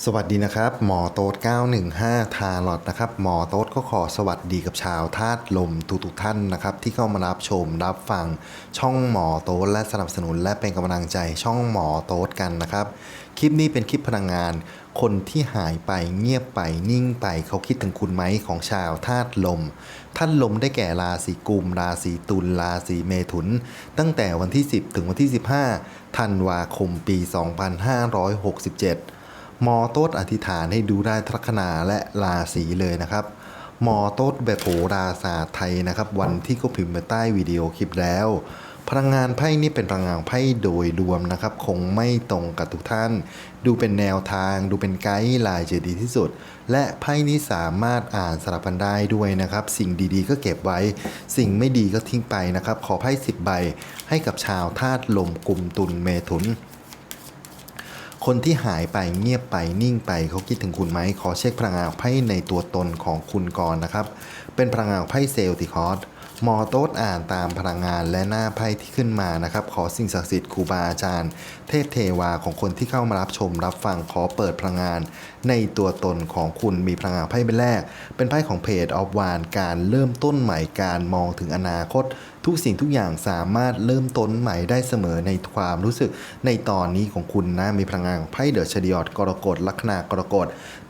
สวัสดีนะครับ หมอโต๊ด915 ทาลอตนะครับ หมอโต๊ดก็ขอสวัสดีกับชาวธาตุลมทุกๆท่านนะครับ ที่เข้ามารับชมรับฟังช่องหมอโต๊ดและสนับสนุนและเป็นกำลังใจช่องหมอโต๊ดกันนะครับ คลิปนี้เป็นคลิปพลังงาน คนที่หายไปเงียบไปนิ่งไปเขาคิดถึงคุณไหมของชาวธาตุลมท่านลมได้แก่ราศีกุม ราศีตุลราศีเมถุน ตั้งแต่วันที่ 10 ถึงวันที่ 15ธันวาคมปี 2567 มอโต๊ดอธิษฐานให้ดูได้ทัคนาและราศีเลยนะครับมอโต๊ดแบบโหราศาสตร์ไทยนะครับ วันที่ก็พิมพ์มาใต้วิดีโอคลิปแล้ว พลังงานไพ่นี่เป็นพลังงานไพ่โดยรวมนะครับ คงไม่ตรงกับทุกท่าน ดูเป็นแนวทาง ดูเป็นไกด์ไลน์จะดีที่สุด และไพ่นี้สามารถอ่านสลับกันได้ด้วยนะครับ สิ่งดีๆ ก็เก็บไว้ สิ่งไม่ดีก็ทิ้งไปนะครับ ขอไพ่สิบใบให้กับชาวธาตุลมกลุ่มตุลเมถุน คนที่หายไปเงียบไปนิ่งไปเขาคิดถึงคุณไหมขอเช็คพลังงานไพ่ในตัวตนของคุณก่อนนะครับ เป็นพลังงานไพ่เซลติคอร์สมอโต๊ดอ่านตามพลังงานและหน้าไพ่ที่ขึ้นมานะครับ ขอสิ่งศักดิ์สิทธิ์ครูบาอาจารย์ เทพเทวาของคนที่เข้ามารับชมรับฟังขอเปิดพลังงาน ในตัวตนของคุณมีพลังงานไพ่ใบแรก เป็นไพ่ของเพจออฟวานการเริ่มต้นใหม่การมองถึงอนาคต ทุกสิ่งทุกอย่างสามารถเริ่มต้นใหม่ได้เสมอในความรู้สึกในตอนนี้ของคุณนะมีพลังงานของไพ่เดอะชดิออดกรกฎลัคนากรกฎ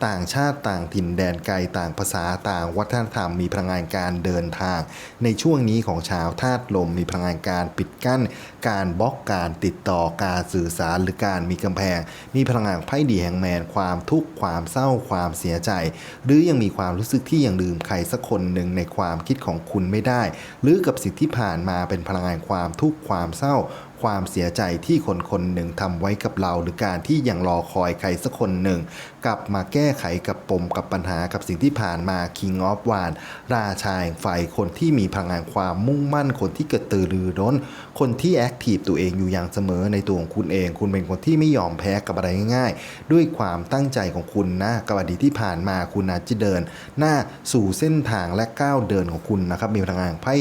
ต่างชาติต่างถิ่นแดนไกลต่างภาษาต่างวัฒนธรรม มีพลังงานการเดินทาง ในช่วงนี้ของชาวธาตุลม มีพลังงานการปิดกั้น การบล็อกการติดต่อการสื่อสารหรือการมีกำแพง มีพลังงานไพ่ดีแห่งแมนความทุกข์ความเศร้าความเสียใจ หรือยังมีความรู้สึกที่ยังลืมใครสักคนหนึ่งในความคิดของคุณไม่ได้ หรือกับสิ่งที่ผ่านมาเป็นพลังงานความทุกข์ความเศร้า ความเสียใจที่คนคนหนึ่งทำไว้กับเรา หรือการที่ยังรอคอยใครสักคนหนึ่ง กลับมาแก้ไขกับปมกับปัญหากับสิ่งที่ผ่านมา King of w a n ราชาแห่งไฟคนที่มีพลังงานความมุ่งมั่นคนที่กระตือรือร้น คนที่แอคทีฟตัวเองอยู่อย่างเสมอในตัวของคุณเอง คุณเป็นคนที่ไม่ยอมแพ้กับอะไรง่าย ๆ ด้วยความตั้งใจของคุณนะกับอดีตที่ผ่านมาคุณอาจจะเดิน หน้าสู่เส้นทางและก้าวเดินของคุณนะครับมีพลังงานไพ่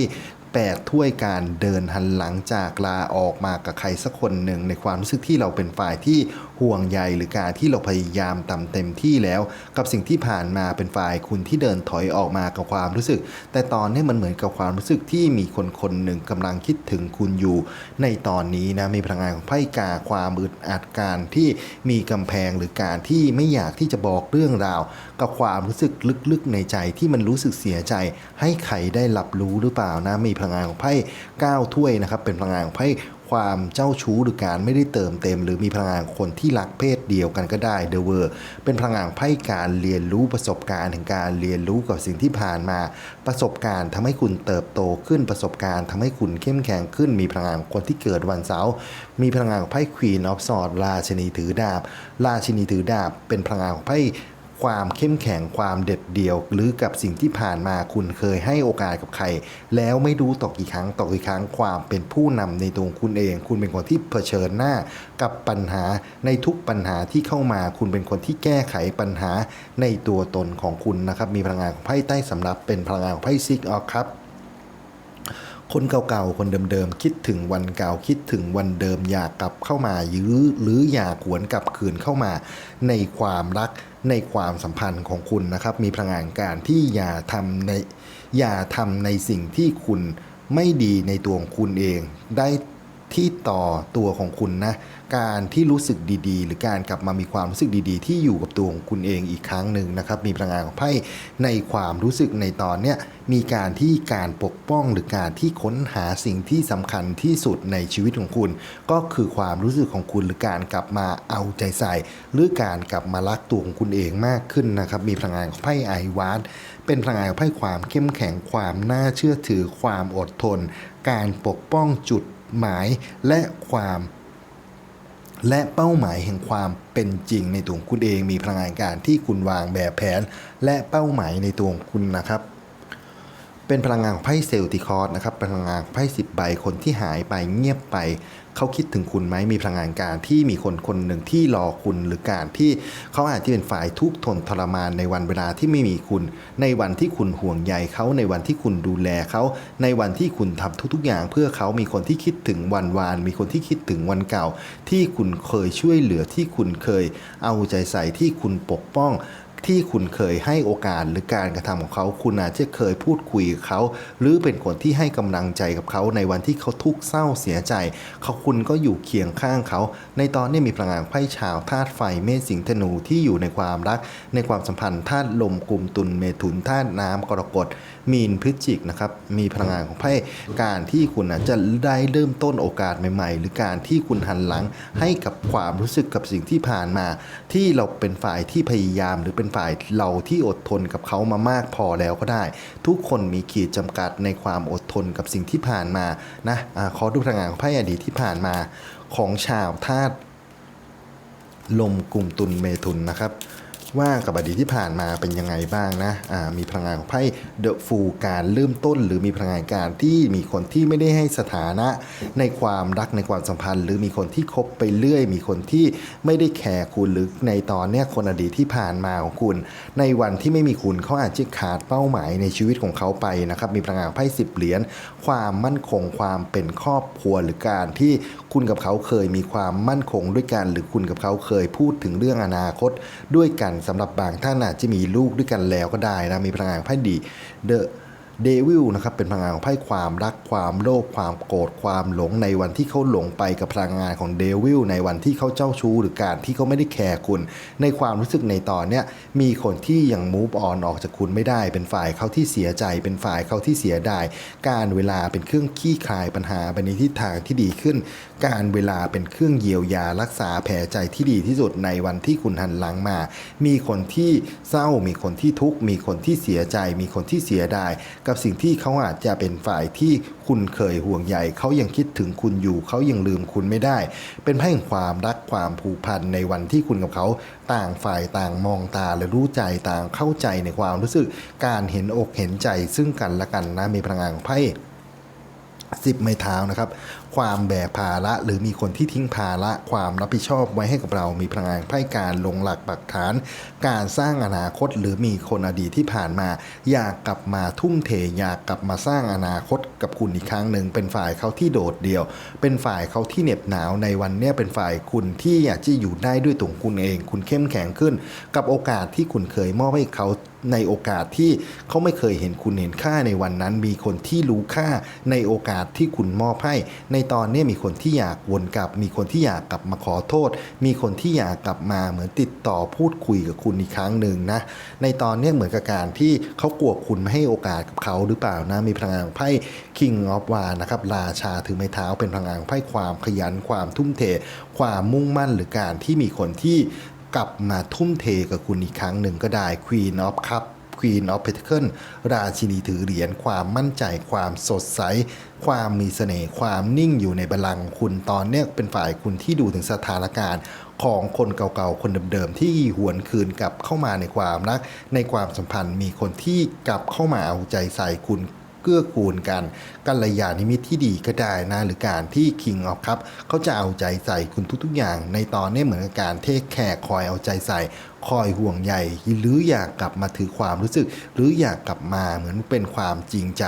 แปดถ้วยการเดินหันหลังจากลาออกมากับใครสักคนหนึ่งในความรู้สึกที่เราเป็นฝ่ายที่ ห่วงใยหรือการที่เราพยายามทำเต็มที่แล้ว กับสิ่งที่ผ่านมาเป็นฝ่ายคุณที่เดินถอยออกมากับความรู้สึก แต่ตอนนี้มันเหมือนกับความรู้สึกที่มีคนคนหนึ่งกำลังคิดถึงคุณอยู่ ในตอนนี้นะมีพลังงานของไพ่กาความอึดอัดการที่มีกำแพงหรือการที่ไม่อยากที่จะบอกเรื่องราว กับความรู้สึกลึกๆในใจที่มันรู้สึกเสียใจ ให้ใครได้รับรู้หรือเปล่านะมีพลังงานของไพ่ก้าวถ้วยนะครับเป็นพลังงานของไพ่ ความเจ้าชู้หรือการไม่ได้เติมเต็ม หรือมีพลังงานคนที่รักเพศเดียวกันก็ได้เดเวอร์เป็นพลังงานไพ่การเรียนรู้ประสบการณ์ถึงการเรียนรู้กับสิ่งที่ผ่านมา ประสบการณ์ทำให้คุณเติบโตขึ้นประสบการณ์ทำให้คุณเข้มแข็งขึ้น มีพลังงานคนที่เกิดวันเสาร์มีพลังงานของไพ่ควีนออฟสอดราชินีถือดาบ ราชินีถือดาบ เป็นพลังงานของไพ่ ความเข้มแข็งความเด็ดเดี่ยว หรือกับสิ่งที่ผ่านมาคุณเคยให้โอกาสกับใคร แล้วไม่รู้ตกกี่ครั้งตกกี่ครั้งความเป็นผู้นำในตัวคุณเอง คุณเป็นคนที่เผชิญหน้ากับปัญหาในทุกปัญหาที่เข้ามา คุณเป็นคนที่แก้ไขปัญหาในตัวตนของคุณนะครับ มีพลังงานของไพ่ใต้สำรับเป็นพลังงานของไพ่ซิกออกครับคนเก่าๆ คนเดิมๆ คิดถึงวันเก่า คิดถึงวันเดิมอยากกลับเข้ามาหรือหรืออยากหวนกลับคืนเข้ามาในความรัก ในความสัมพันธ์ของคุณนะครับ มีพลังงานการที่อย่าทำในอย่าทำในสิ่งที่คุณไม่ดีในตัวของคุณเอง ได้ที่ต่อตัวของคุณนะ การที่รู้สึกดีๆ หรือการกลับมามีความรู้สึกดีๆ ที่อยู่กับตัวของคุณเองอีกครั้งหนึ่งนะครับ มีพลังงานของไพ่ในความรู้สึกในตอนเนี้ยมีการที่การปกป้องหรือการที่ค้นหาสิ่งที่สำคัญที่สุดในชีวิตของคุณ ก็คือความรู้สึกของคุณหรือการกลับมาเอาใจใส่ หรือการกลับมารักตัวของคุณเองมากขึ้นนะครับ มีพลังงานของไพ่ไอวานเป็นพลังงานของไพ่ความเข้มแข็งความน่าเชื่อถือความอดทน การปกป้องจุดหมายและความ และเป้าหมายแห่งความเป็นจริงในตัวคุณเองมีพลังงานการที่คุณวางแบบแผน และเป้าหมายในตัวคุณนะครับ เป็นพลังงานของไพ่เซลติคอร์สนะครับพลังงานไพ่สิบใบคนที่หายไปเงียบไป เขาคิดถึงคุณไหมมีพลังงานการที่มีคนคนหนึ่งที่รอคุณหรือการที่เขาอาจจะเป็นฝ่ายทุกข์ทนทรมานในวันเวลาที่ไม่มีคุณ ในวันที่คุณห่วงใยเขาในวันที่คุณดูแลเขาในวันที่คุณทำทุก ๆ อย่าง เพื่อเขามีคนที่คิดถึงวันวาน มีคนที่คิดถึงวันเก่า ที่คุณเคยช่วยเหลือที่คุณเคยเอาใจใส่ที่คุณปกป้อง ที่คุณเคยให้โอกาสหรือการกระทำของเขา คุณอาจจะเคยพูดคุยกับเขา หรือเป็นคนที่ให้กำลังใจกับเขา ในวันที่เขาทุกข์เศร้าเสียใจ เขาคุณก็อยู่เคียงข้างเขา ในตอนนี้มีพลังงานไพ่ชาวธาตุไฟเมษสิงธนูที่อยู่ในความรัก ในความสัมพันธ์ธาตุลมกลุ่มตุลเมถุนธาตุน้ำกรกฎมีนพฤศจิกนะครับมีพลังงานของไพ่การที่คุณอาจะได้เริ่มต้นโอกาสใหม่ ๆ หรือการที่คุณหันหลังให้กับความรู้สึกกับสิ่งที่ผ่านมา ที่เราเป็นฝ่ายที่พยายาม หรือเป็นฝ่ายเราที่อดทนกับเขามามากพอแล้วก็ได้ ทุกคนมีขีดจำกัดในความอดทนกับสิ่งที่ผ่านมานะอขอดูพลังงานของไพ่อดีตที่ผ่านมาของชาวธาตุลมกลุ่มตุลเมถุนนะครับ ว่ากับอดีตที่ผ่านมาเป็นยังไงบ้างนะอ่ามีพลังงานของไพ่เดอะฟูการเริ่มต้น หรือมีพลังงานการที่มีคนที่ไม่ได้ให้สถานะ ในความรักในความสัมพันธ์ หรือมีคนที่คบไปเรื่อย มีคนที่ไม่ได้แคร์คุณหรือในตอนเนี้ยคนอดีตที่ผ่านมาของคุณ ในวันที่ไม่มีคุณเขาอาจจะขาดเป้าหมายในชีวิตของเขาไปนะครับมีพลังงานไพ่สิบเหรียญความมั่นคงความเป็นครอบครัวหรือการที่คุณกับเขาเคยมีความมั่นคงด้วยกัน หรือคุณกับเขาเคยพูดถึงเรื่องอนาคตด้วยกันสำหรับบางท่านอาจจะมีลูกด้วยกันแล้วก็ได้นะมีพลังงานไพ่ดีเดอะ เดวิลนะครับเป็นพลังงานของไพ่ความรักความโลภความโกรธความหลงในวันที่เขาหลงไปกับพลังงานของเดวิลในวันที่เขาเจ้าชู้หรือการที่เขาไม่ได้แคร์คุณ ในความรู้สึกในตอนเนี้ยมีคนที่ยังมูฟออนออกจากคุณไม่ได้ เป็นฝ่ายเขาที่เสียใจ เป็นฝ่ายเขาที่เสียดายการเวลาเป็นเครื่องขี้คลายปัญหาไปในทิศทางที่ดีขึ้น การเวลาเป็นเครื่องเยียวยารักษาแผลใจที่ดีที่สุดในวันที่คุณหันหลังมา มีคนที่เศร้ามีคนที่ทุกข์มีคนที่เสียใจ มีคนที่เสียดายกบสิ่งที่เขาอาจจะเป็นฝ่ายที่คุณเคยห่วงใยเขายังคิดถึงคุณอยู่เขายังลืมคุณไม่ได้ เป็นไพ่แห่งความรักความผูกพันในวันที่คุณกับเขาต่างฝ่ายต่างมองตาและรู้ใจต่างเข้าใจในความรู้สึกการเห็นอกเห็นใจซึ่งกันและกันนะมีพลังงานของไพ่สิบไม้เท้านะครับ ความแบกภาระหรือมีคนที่ทิ้งภาระความรับผิดชอบไว้ให้กับเรา มีพลังงานไพ่การลงหลักปักฐาน การสร้างอนาคต หรือมีคนอดีตที่ผ่านมา อยากกลับมาทุ่มเทอยากกลับมาสร้างอนาคตกับคุณอีกครั้งหนึ่งเป็นฝ่ายเขาที่โดดเดี่ยว เป็นฝ่ายเขาที่เหน็บหนาวในวันนี้เป็นฝ่ายคุณที่อยากจะอยู่ได้ด้วยตัวคุณเอง คุณเข้มแข็งขึ้น กับโอกาสที่คุณเคยมอบให้เขาในโอกาสที่เขาไม่เคยเห็นคุณเห็นค่าในวันนั้น มีคนที่รู้ค่าในโอกาสที่คุณมอบให้ในตอนนี้มีคนที่อยากวนกลับ มีคนที่อยากกลับมาขอโทษ มีคนที่อยากกลับมาเหมือนติดต่อพูดคุยกับคุณอีกครั้งหนึ่งนะในตอนนี้เหมือนกับการที่เขากลัวคุณไม่ให้โอกาสกับเขาหรือเปล่านะมีพลังงานของไพ่ King of w a นะครับราชาถือไม้เท้าเป็นพลังงานของไพ่ความขยันความทุ่มเท ความมุ่งมั่นหรือการที่มีคนที่กลับมาทุ่มเทกับคุณอีกครั้งหนึ่งก็ได้ Queen of Cup Queen of Pentacle ราชินีถือเหรียญความมั่นใจความสดใส ความมีเสน่ห์ความนิ่งอยู่ในบัลลังก์คุณตอนเนี้ยเป็นฝ่ายคุณที่ดูถึงสถานการณ์ของคนเก่าๆ คนเดิมๆ ที่หวนคืนกลับเข้ามาในความรัก ในความสัมพันธ์มีคนที่กลับเข้ามาเอาใจใส่คุณ เกื้อกูลกันกัลยาณมิตรที่ดีก็ได้นะ หรือการที่ King of ครับเขาจะเอาใจใส่คุณทุกๆอย่าง ในตอนนี้เหมือนกับการเทคแคร์คอยเอาใจใส่ คอยห่วงใยหรืออยากกลับมาถือความรู้สึก หรืออยากกลับมาเหมือนเป็นความจริงใจ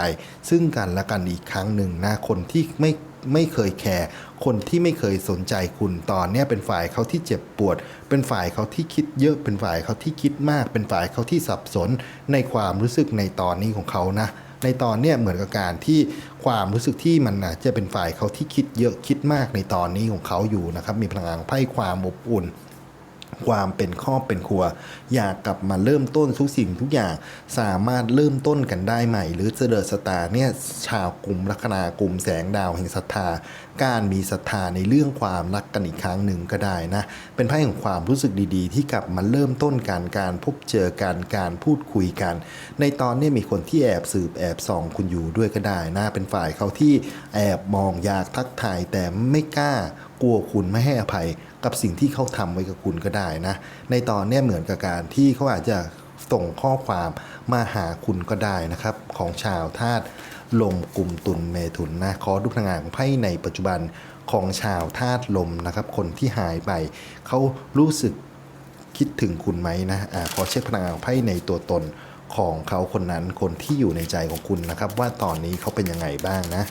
ซึ่งกันและกันอีกครั้งหนึ่งนะคนที่ไม่ไม่เคยแคร์คนที่ไม่เคยสนใจคุณตอนนี้เป็นฝ่ายเขาที่เจ็บปวด เป็นฝ่ายเขาที่คิดเยอะเป็นฝ่ายเขาที่คิดมาก เป็นฝ่ายเขาที่สับสนในความรู้สึกในตอนนี้ของเขานะ ในตอนเนี้ยเหมือนกับการที่ความรู้สึกที่มันอาจจะเป็นฝ่ายเขาที่คิดเยอะคิดมากในตอนนี้ของเขาอยู่นะครับมีพลังงานไพ่ความอบอุ่น ความเป็นครอบเป็นครัว อยากกลับมาเริ่มต้นทุกสิ่งทุกอย่างสามารถเริ่มต้นกันได้ใหม่ หรือเจริญสตาเนี่ยชาวกลุ่มลัคนากลุ่มแสงดาวแห่งศรัทธา การมีศรัทธาในเรื่องความรักกันอีกครั้งหนึ่งก็ได้นะ เป็นไพ่ของความรู้สึกดีๆ ที่กลับมาเริ่มต้นการการพบเจอกันการพูดคุยกัน ในตอนนี้มีคนที่แอบสืบแอบส่องคุณอยู่ด้วยก็ได้นะเป็นฝ่ายเขาที่แอบมองอยากทักทายแต่ไม่กล้า กลัวคุณไม่ให้อภัยกับสิ่งที่เขาทำไว้กับคุณก็ได้นะ ในตอนนี้เหมือนกับการที่เขาอาจจะส่งข้อความมาหาคุณก็ได้นะครับ ของชาวธาตุลมกลุ่มตุลเมถุนนะขอดูพลังงานของไพ่ในปัจจุบันของชาวธาตุลมนะครับ คนที่หายไปเขารู้สึกคิดถึงคุณไหมนะอ่าขอเช็คพลังงานไพ่ในตัวตนของเขาคนนั้นคนที่อยู่ในใจของคุณนะครับ ว่าตอนนี้เขาเป็นยังไงบ้างนะ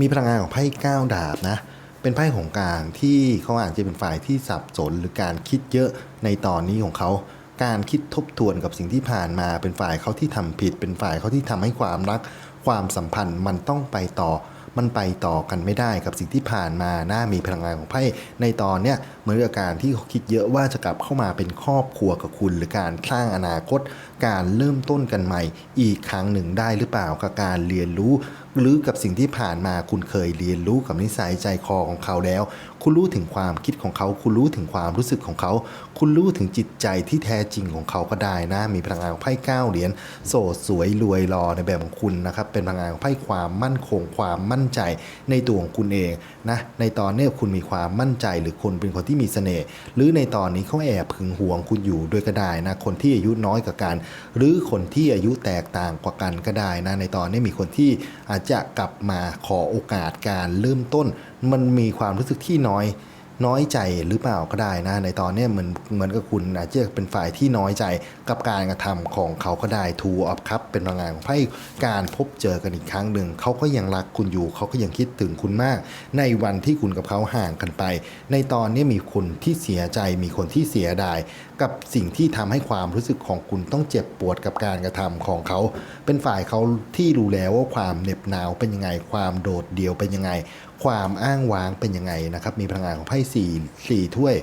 มีพลังงานของไพ่ก้าดาบนะ เป็นไพ่ของการที่เขาอาจจะเป็นฝ่ายที่สับสน หรือการคิดเยอะในตอนนี้ของเขา การคิดทบทวนกับสิ่งที่ผ่านมา เป็นฝ่ายเขาที่ทำผิด เป็นฝ่ายเขาที่ทำให้ความรัก ความสัมพันธ์มันต้องไปต่อ มันไปต่อกันไม่ได้กับสิ่งที่ผ่านมาน่ามีพลังงานของไพ่ในตอนเนี้ยเหมือนกับการที่เขาคิดเยอะว่าจะกลับเข้ามาเป็นครอบครัวกับคุณ หรือการสร้างอนาคต การเริ่มต้นกันใหม่ อีกครั้งหนึ่งได้หรือเปล่ากับการเรียนรู้ หรือกับสิ่งที่ผ่านมาคุณเคยเรียนรู้กับนิสัยใจคอของเขาแล้ว คุณรู้ถึงความคิดของเขา คุณรู้ถึงความรู้สึกของเขา คุณรู้ถึงจิตใจที่แท้จริงของเขาก็ได้นะ มีพลังงานของไพ่เก้าเหรียญโสดสวยรวยรอในแบบของคุณนะครับเป็นพลังงานของไพ่ความมั่นคงความมั่นใจในตัวของคุณเองนะในตอนนี้คุณมีความมั่นใจหรือคุณเป็นคนที่มีเสน่ห์หรือในตอนนี้เขาแอบหึงหวงคุณอยู่ด้วยก็ได้นะคนที่อายุน้อยกว่ากันหรือคนที่อายุแตกต่างกว่ากันก็ได้นะในตอนนี้มีคนที่อาจจะกลับมาขอโอกาสการเริ่มต้น มันมีความรู้สึกที่น้อยน้อยใจหรือเปล่าก็ได้นะ ในตอนนี้เหมือนเหมือนกับคุณอาจจะเป็นฝ่ายที่น้อยใจกับการกระทำของเขาก็ได้ทูออฟครับเป็นพลังงานของไพ่การพบเจอกันอีกครั้งหนึ่งเขาก็ยังรักคุณอยู่เขาก็ยังคิดถึงคุณมาก ในวันที่คุณกับเขาห่างกันไป ในตอนนี้มีคนที่เสียใจมีคนที่เสียดาย กับสิ่งที่ทำให้ความรู้สึกของคุณต้องเจ็บปวดกับการกระทำของเขา เป็นฝ่ายเขาที่รู้แล้วว่าความเหน็บหนาวเป็นยังไง ความโดดเดี่ยวเป็นยังไง ความอ้างว้างเป็นยังไงนะครับมีพลังงานของไพ่สี่สี่ถ้วย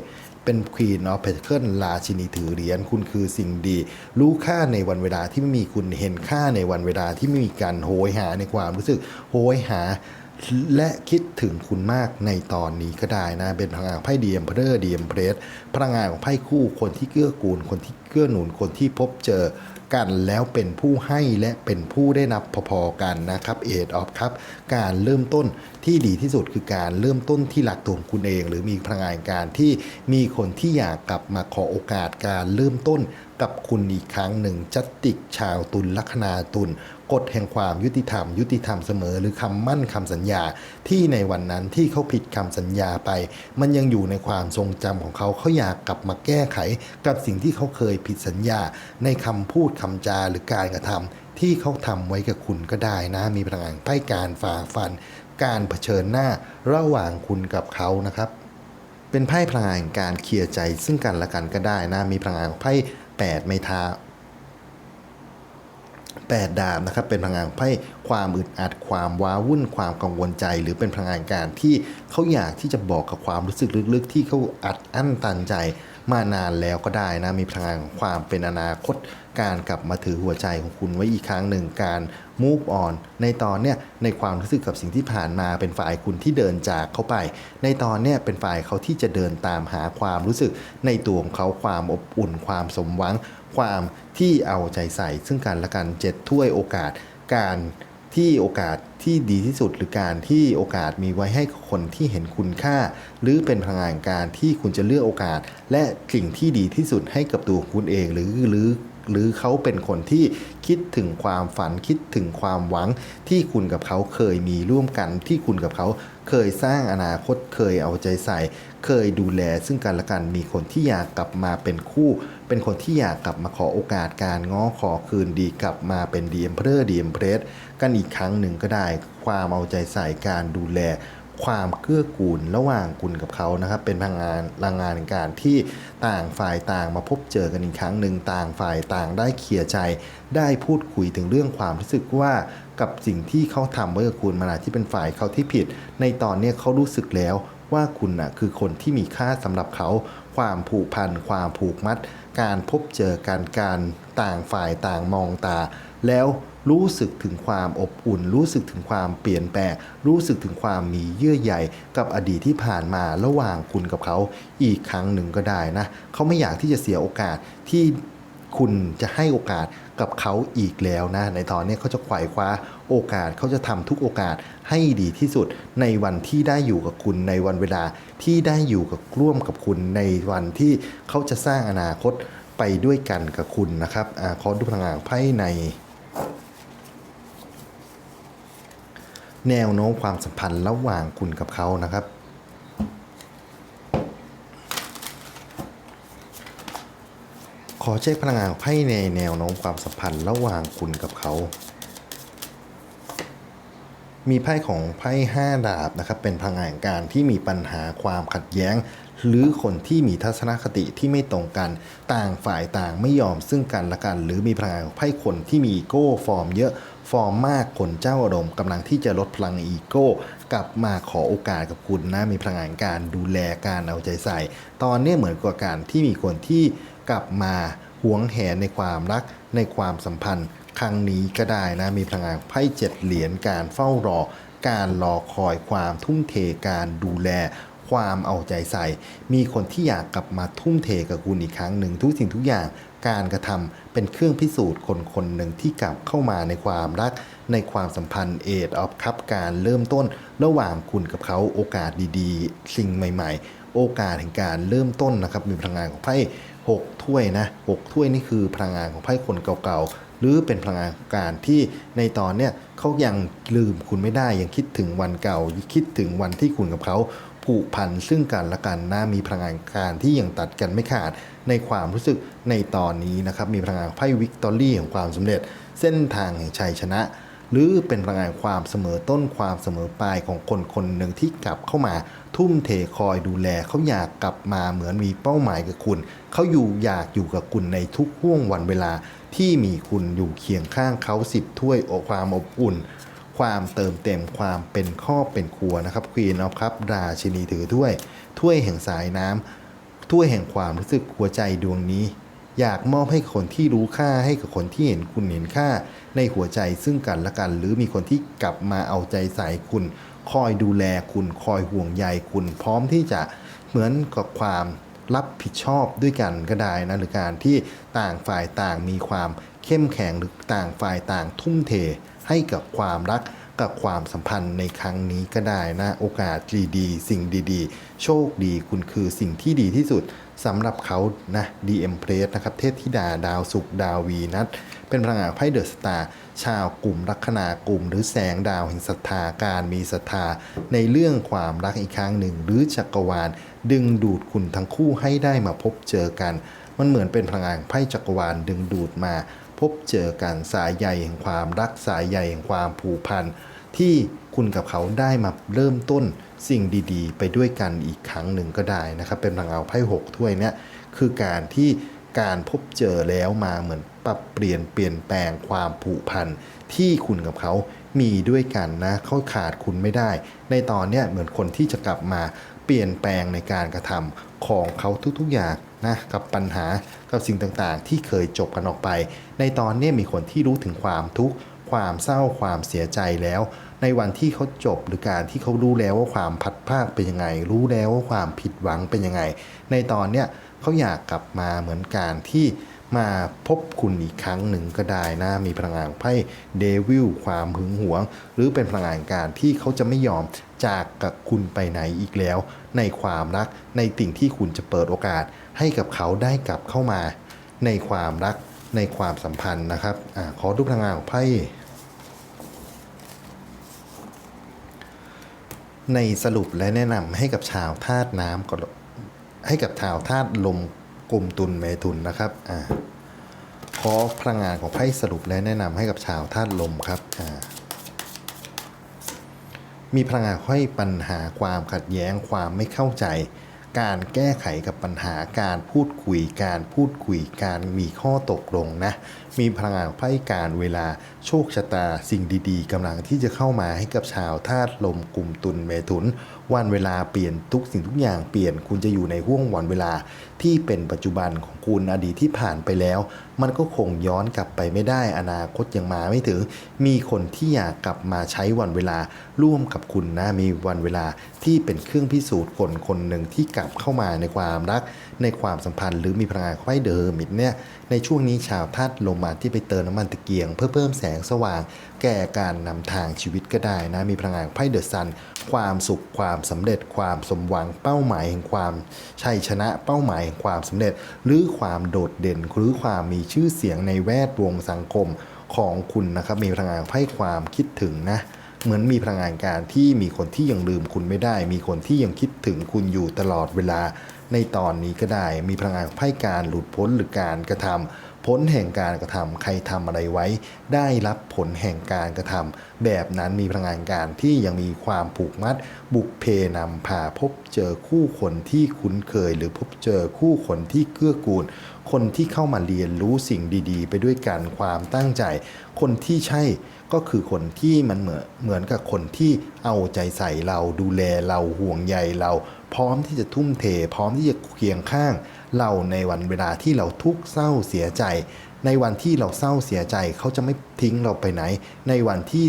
เป็น Queen of Pentacles ราชินีถือเหรียญคุณคือสิ่งดี รู้ค่าในวันเวลาที่ไม่มีคุณเห็นค่าในวันเวลาที่ไม่มีการโหยหาในความรู้สึกโหยหา และคิดถึงคุณมากในตอนนี้ก็ได้นะ เป็นพลังงานไพ่เดีเอ็มเพอร์เดีเอ็มเพรสพลังงานของไพ่คู่คนที่เกื้อกูล คนที่เกื้อหนุนคนที่พบเจอกันแล้วเป็นผู้ให้และเป็นผู้ได้นับพอๆกันนะครับเอดออฟครับ การเริ่มต้นที่ดีที่สุดคือการเริ่มต้นที่หลักตัวของคุณเอง หรือมีพลังงานการที่มีคนที่อยากกลับมาขอโอกาสการเริ่มต้น กับคุณอีกครั้งหนึ่งจัติกชาวตุลลัคนาตุลกฎแห่งความยุติธรรม ยุติธรรมเสมอ หรือคำมั่นคำสัญญา ที่ในวันนั้นที่เขาผิดคำสัญญาไป มันยังอยู่ในความทรงจำของเขาเขาอยากกลับมาแก้ไข กับสิ่งที่เขาเคยผิดสัญญา ในคำพูดคำจาหรือการกระทำที่เขาทำไว้กับคุณก็ได้นะ มีพลังงานไพ่การฝ่าฟัน การเผชิญหน้าระหว่างคุณกับเขานะครับ เป็นไพ่พลังงานการเคลียร์ใจซึ่งกันและกันก็ได้นะมีพลังงานไพ่ 8 ไม้เท้า8ดาบนะครับเป็นพลังงานไพ่ความอึดอัดความว้าวุ่นความกังวลใจ หรือเป็นพลังงานการที่เขาอยากที่จะบอกกับความรู้สึกลึกๆ ที่เขาอัดอั้นตันใจ มานานแล้วก็ได้นะ มีพลังงานของความเป็นอนาคตการกลับมาถือหัวใจของคุณไว้อีกครั้งหนึ่งการ move on ในตอนเนี้ยในความรู้สึกกับสิ่งที่ผ่านมาเป็นฝ่ายคุณที่เดินจากเขาไป ในตอนเนี้ยเป็นฝ่ายเขาที่จะเดินตามหาความรู้สึก ในตัวของเขาความอบอุ่น ความสมหวัง ความที่เอาใจใส่ซึ่งกันและกันเจ็ดถ้วยโอกาสการ ที่โอกาสที่ดีที่สุด หรือการที่โอกาสมีไว้ให้คนที่เห็นคุณค่า หรือเป็นพลังงานการที่คุณจะเลือกโอกาส และสิ่งที่ดีที่สุดให้กับตัวคุณเองหรือหรือหรือเขาเป็นคนที่คิดถึงความฝันคิดถึงความหวังที่คุณกับเขาเคยมีร่วมกันที่คุณกับเขาเคยสร้างอนาคตเคยเอาใจใส่ เคยดูแลซึ่งกันและกันมีคนที่อยากกลับมาเป็นคู่ เป็นคนที่อยากกลับมาขอโอกาสการง้อขอคืนดีกลับมาเป็นดีเอ็มเพอร์ดีเอ็มเพรส กันอีกครั้งหนึ่งก็ได้ ความเอาใจใส่การดูแล ความเกื้อกูลระหว่างคุณกับเขานะครับเป็นพลังงานพลังงานในการที่ต่างฝ่ายต่างมาพบเจอกันอีกครั้งหนึ่งต่างฝ่ายต่างได้เคลียร์ใจ ได้พูดคุยถึงเรื่องความรู้สึกว่ากับสิ่งที่เขาทำไว้กับคุณมันอาจที่เป็นฝ่ายเขาที่ผิด ในตอนนี้เขารู้สึกแล้วว่าคุณน่ะคือคนที่มีค่าสำหรับเขา ความผูกพัน ความผูกมัด การพบเจอกันการต่างฝ่ายต่างมองตา แล้วรู้สึกถึงความอบอุ่น รู้สึกถึงความเปลี่ยนแปลง รู้สึกถึงความมีเยื่อใยกับอดีตที่ผ่านมาระหว่างคุณกับเขาอีกครั้งหนึ่งก็ได้นะเขาไม่อยากที่จะเสียโอกาสที่คุณจะให้โอกาสกับเขาอีกแล้วนะ ในตอนนี้เขาจะไขว่คว้าโอกาสเขาจะทำทุกโอกาสให้ดีที่สุด ในวันที่ได้อยู่กับคุณในวันเวลาที่ได้อยู่กับร่วมกับคุณในวันที่เขาจะสร้างอนาคตไปด้วยกันกับคุณนะครับอาขอดูพลังงานไพ่ใน แนวโน้มความสัมพันธ์ระหว่างคุณกับเขานะครับ ขอเช็คพลังงานไพ่ในแนวโน้มความสัมพันธ์ระหว่างคุณกับเขา มีไพ่ของไพ่ห้าดาบนะครับ เป็นพลังงานการที่มีปัญหาความขัดแย้ง หรือคนที่มีทัศนคติที่ไม่ตรงกัน ต่างฝ่ายต่างไม่ยอมซึ่งกันและกัน หรือมีพลังไพ่คนที่มีอีโก้ฟอร์มเยอะฟอร์มมากคนเจ้าอารมณ์กำลังที่จะลดพลังอีโก้กลับมาขอโอกาสกับคุณนะมีพลังงานการดูแลการเอาใจใส่ ตอนนี้เหมือนกับการที่มีคนที่กลับมาหวงแหนในความรักในความสัมพันธ์ ครั้งนี้ก็ได้นะ มีพลังงานไพ่เจ็ดเหรียญการเฝ้ารอ การรอคอยความทุ่มเทการดูแล ความเอาใจใส่ มีคนที่อยากกลับมาทุ่มเทกับคุณอีกครั้งหนึ่งทุกสิ่งทุกอย่างการกระทำเป็นเครื่องพิสูจน์คนคนหนึ่งที่กลับเข้ามาในความรักในความสัมพันธ์เอทออฟคัพการเริ่มต้น ระหว่างคุณกับเขาโอกาสดีๆ สิ่งใหม่ ๆ โอกาสแห่งการเริ่มต้นนะครับมีพลังงานของไพ่หกถ้วยนะหกถ้วยนี่คือพลังงานของไพ่คนเก่าๆ หรือเป็นพลังงานของการที่ในตอนเนี้ยเขายังลืมคุณไม่ได้ยังคิดถึงวันเก่า คิดถึงวันที่คุณกับเขา ผูกพันซึ่งกันและกันนะมีพลังงานการที่ยังตัดกันไม่ขาดในความรู้สึกในตอนนี้นะครับมีพลังงานไพ่วิกตอรี่ของความสำเร็จ เส้นทางแห่งชัยชนะ หรือเป็นพลังงานความเสมอต้นความเสมอปลายของคนคนหนึ่งที่กลับเข้ามา ทุ่มเทคอยดูแลเขาอยากกลับมาเหมือนมีเป้าหมายกับคุณเขาอยู่อยากอยู่กับคุณในทุกห่วงวันเวลาที่มีคุณอยู่เคียงข้างเขาสิบถ้วยอความอบอุ่น ความเติมเต็มความเป็นครอบเป็นครัวนะครับควีนอ f ครับ ราชินีถือถ้วย ถ้วยแห่งสายน้ำถ้วยแห่งความรู้สึกหัวใจดวงนี้ อยากมอบให้คนที่รู้ค่าให้กับคนที่เห็นคุณเห็นค่า ในหัวใจซึ่งกันและกัน หรือมีคนที่กลับมาเอาใจใส่คุณ คอยดูแลคุณคอยห่วงใยคุณ พร้อมที่จะเหมือนกับความรับผิดชอบด้วยกันก็ได้นะหรือการที่ต่างฝ่ายต่างมีความเข้มแข็งหรือต่างฝ่ายต่างทุ่มเท ให้กับความรักกับความสัมพันธ์ในครั้งนี้ก็ได้นะโอกาสดีๆสิ่งดีๆ โชคดีคุณคือสิ่งที่ดีที่สุดสำหรับเขานะดีเอ็มเพรสนะครับ เทพธิดาดาวสุกดาววีนัทเป็นพลังงานไพ่เดอะสตาร์ชาวกลุ่มลัคนากลุ่ม หรือแสงดาวแห่งศรัทธาการมีศรัทธาในเรื่องความรักอีกครั้งหนึ่ง หรือจักรวาล ดึงดูดคุณทั้งคู่ให้ได้มาพบเจอกัน มันเหมือนเป็นพลังงานไพ่จักรวาลดึงดูดมา พบเจอกันสายใยแห่งความรักสายใยแห่งความผูกพันที่คุณกับเขาได้มาเริ่มต้นสิ่งดีๆ ไปด้วยกันอีกครั้งหนึ่งก็ได้นะครับ เป็นพลังเอาไพ่หกถ้วยเนี่ยคือการที่การพบเจอแล้วมาเหมือนปรับเปลี่ยนเปลี่ยนแปลงความผูกพันที่คุณกับเขามีด้วยกันนะเขาขาดคุณไม่ได้ ในตอนเนี้ยเหมือนคนที่จะกลับมา เปลี่ยนแปลงในการกระทำของเขาทุกๆอย่างนะกับปัญหากับสิ่งต่างๆ ที่เคยจบกันออกไป ในตอนนี้มีคนที่รู้ถึงความทุกข์ความเศร้าความเสียใจแล้ว ในวันที่เขาจบหรือการที่เขารู้แล้วว่าความพัดพรากเป็นยังไง รู้แล้วว่าความผิดหวังเป็นยังไง ในตอนเนี้ยเขาอยากกลับมาเหมือนการที่ มาพบคุณอีกครั้งหนึ่งก็ได้นะ มีพลังงานไพ่เดวิลความหึงหวง หรือเป็นพลังงานการที่เขาจะไม่ยอมจากกับคุณไปไหนอีกแล้ว ในความรักในสิ่งที่คุณจะเปิดโอกาส ให้กับเขาได้กลับเข้ามา ในความรักในความสัมพันธ์นะครับอขอดูพลังงานของไพ่ในสรุปและแนะนำให้กับชาวธาตุน้ำก็ให้กับชาวธาตุลม กลุ่มตุลเมถุนนะครับอ่าขอพลังงานของไพ่สรุปและแนะนำให้กับชาวธาตุลมครับอ่ามีพลังงานให้ปัญหาความขัดแย้งความไม่เข้าใจ การแก้ไขกับปัญหาการพูดคุยการพูดคุยการมีข้อตกลงนะ มีพลังงานไพ่การเวลาโชคชะตาสิ่งดีๆกำลังที่จะเข้ามาให้กับชาวธาตุลมกลุ่มตุลเมถุน วันเวลาเปลี่ยนทุกสิ่งทุกอย่างเปลี่ยน คุณจะอยู่ในห่วงวันเวลาที่เป็นปัจจุบันของคุณอดีตที่ผ่านไปแล้ว มันก็คงย้อนกลับไปไม่ได้อนาคตยังมาไม่ถึง มีคนที่อยากกลับมาใช้วันเวลาร่วมกับคุณนะมีวันเวลาที่เป็นเครื่องพิสูจน์คนคนหนึ่งที่กลับเข้ามาในความรัก ในความสัมพันธ์หรือมีพลังงานไข้เดิมอีกเนี่ยในช่วงนี้ชาวธาตุลมมาที่ไปเติมน้ำมันตะเกียง เพื่อเพิ่มแสงสว่าง แก่การนำทางชีวิตก็ได้นะมีพลังงานไพ่เดอะซัน ความสุขความสำเร็จความสมหวังเป้าหมายแห่งความชัยชนะเป้าหมายแห่งความสำเร็จ หรือความโดดเด่นหรือความมีชื่อเสียงในแวดวงสังคมของคุณนะครับมีพลังงานไพ่ความคิดถึงนะเหมือนมีพลังงานการที่มีคนที่ยังลืมคุณไม่ได้ มีคนที่ยังคิดถึงคุณอยู่ตลอดเวลา ในตอนนี้ก็ได้ มีพลังงานไพ่การหลุดพ้นหรือการกระทำผลแห่งการกระทำใครทำอะไรไว้ ได้รับผลแห่งการกระทำแบบนั้นมีพลังงานการที่ยังมีความผูกมัด บุกเพนำพาพบเจอคู่คนที่คุ้นเคย หรือพบเจอคู่คนที่เกื้อกูล คนที่เข้ามาเรียนรู้สิ่งดีๆ ไปด้วยกันความตั้งใจ คนที่ใช่ก็คือคนที่มันเหมือนเหมือนกับคนที่เอาใจใส่เราดูแลเราห่วงใยเรา พร้อมที่จะทุ่มเท พร้อมที่จะเคียงข้าง เราในวันเวลาที่เราทุกข์เศร้าเสียใจ ในวันที่เราเศร้าเสียใจเขาจะไม่ทิ้งเราไปไหน ในวันที่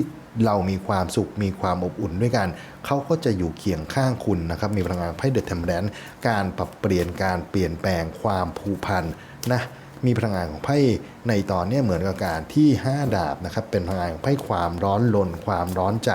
เรามีความสุขมีความอบอุ่นด้วยกัน เขาก็จะอยู่เคียงข้างคุณนะครับ มีพลังงานไพ่เดอะเทมแรนการปรับเปลี่ยนการเปลี่ยนแปลงความผูกพันนะมีพลังงานของไพ่ในตอนนี้เหมือนกับการที่ 5 ดาบนะครับเป็นพลังงานของไพ่ความร้อนลนความร้อนใจ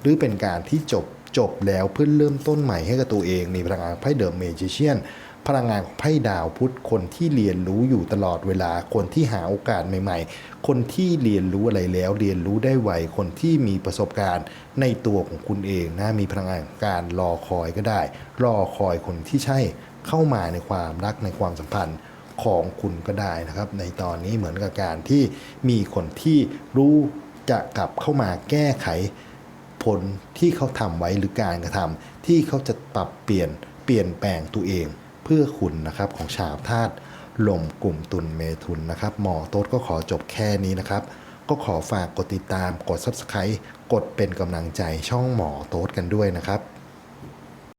หรือเป็นการที่จบ จบแล้วเพื่อเริ่มต้นใหม่ให้กับตัวเองมีพลังงานไพ่เดอะเมจิเชียนพลังงานของไพ่ดาวพุธคนที่เรียนรู้อยู่ตลอดเวลาคนที่หาโอกาสใหม่ ๆ คนที่เรียนรู้อะไรแล้ว เรียนรู้ได้ไวคนที่มีประสบการณ์ในตัวของคุณเองนะมีพลังงานของการรอคอยก็ได้ รอคอยคนที่ใช่เข้ามาในความรักในความสัมพันธ์ของคุณก็ได้นะครับ ในตอนนี้เหมือนกับการที่มีคนที่รู้จะกลับเข้ามาแก้ไข ผลที่เขาทำไว้หรือการกระทำที่เขาจะปรับเปลี่ยนเปลี่ยนแปลงตัวเอง เพื่อคุณนะครับของชาวธาตุลมกลุ่มตุลเมทุนนะครับหมอโต๊ดก็ขอจบแค่นี้นะครับ ก็ขอฝากกดติดตามกด Subscribe กดเป็นกำลังใจช่องหมอโต๊ดกันด้วยนะครับ